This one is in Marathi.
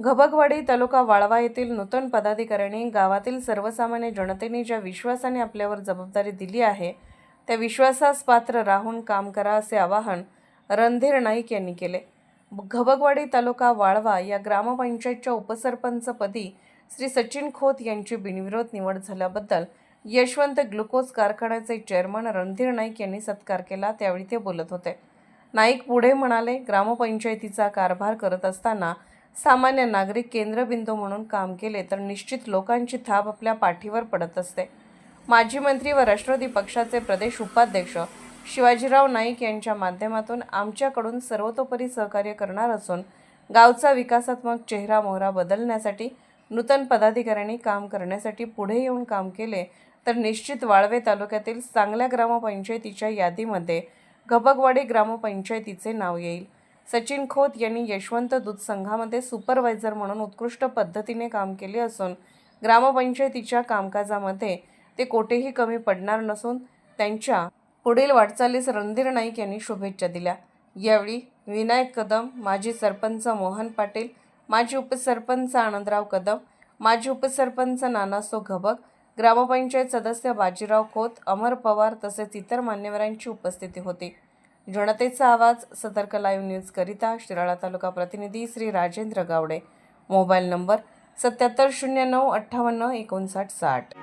घबकवाडी तालुका वाळवा येथील नूतन पदाधिकाऱ्यांनी गावातील सर्वसामान्य जनतेने ज्या विश्वासाने आपल्यावर जबाबदारी दिली आहे त्या विश्वासास पात्र राहून काम करा असे आवाहन रणधीर नाईक यांनी केले. घबकवाडी तालुका वाळवा या ग्रामपंचायतच्या उपसरपंचपदी श्री सचिन खोत यांची बिनविरोध निवड झाल्याबद्दल यशवंत ग्लुकोज कारखान्याचे चेअरमन रणधीर नाईक यांनी सत्कार केला त्यावेळी ते बोलत होते. नाईक पुढे म्हणाले ग्रामपंचायतीचा कारभार करत असताना सामान्य नागरिक केंद्रबिंदू म्हणून काम केले तर निश्चित लोकांची थाप आपल्या पाठीवर पडत असते. माजी मंत्री व राष्ट्रवादी पक्षाचे प्रदेश उपाध्यक्ष शिवाजीराव नाईक यांच्या माध्यमातून आमच्याकडून सर्वतोपरी सहकार्य करणार असून गावचा विकासात्मक चेहरा मोहरा बदलण्यासाठी नूतन पदाधिकाऱ्यांनी काम करण्यासाठी पुढे येऊन काम केले तर निश्चित वाळवे तालुक्यातील चांगल्या ग्रामपंचायतीच्या यादीमध्ये घबकवाडी ग्रामपंचायतीचे नाव येईल. सचिन खोत यांनी यशवंत दूध संघामध्ये सुपरवायझर म्हणून उत्कृष्ट पद्धतीने काम केले असून ग्रामपंचायतीच्या कामकाजामध्ये ते कोठेही कमी पडणार नसून त्यांच्या पुढील वाटचालीस रणधीर नाईक यांनी शुभेच्छा दिल्या. यावेळी विनायक कदम माजी सरपंच मोहन पाटील माजी उपसरपंच आनंदराव कदम माजी उपसरपंच नानासो घबक ग्रामपंचायत सदस्य बाजीराव खोत अमर पवार तसेच इतर मान्यवरांची उपस्थिती होती. जनतेचा आवाज सतर्क लाईव्ह न्यूज करिता शिराळा तालुका प्रतिनिधी श्री राजेंद्र गावडे. मोबाईल नंबर सत्याहत्तर शून्य नऊ अठ्ठावन्न एकोणसाठ साठ.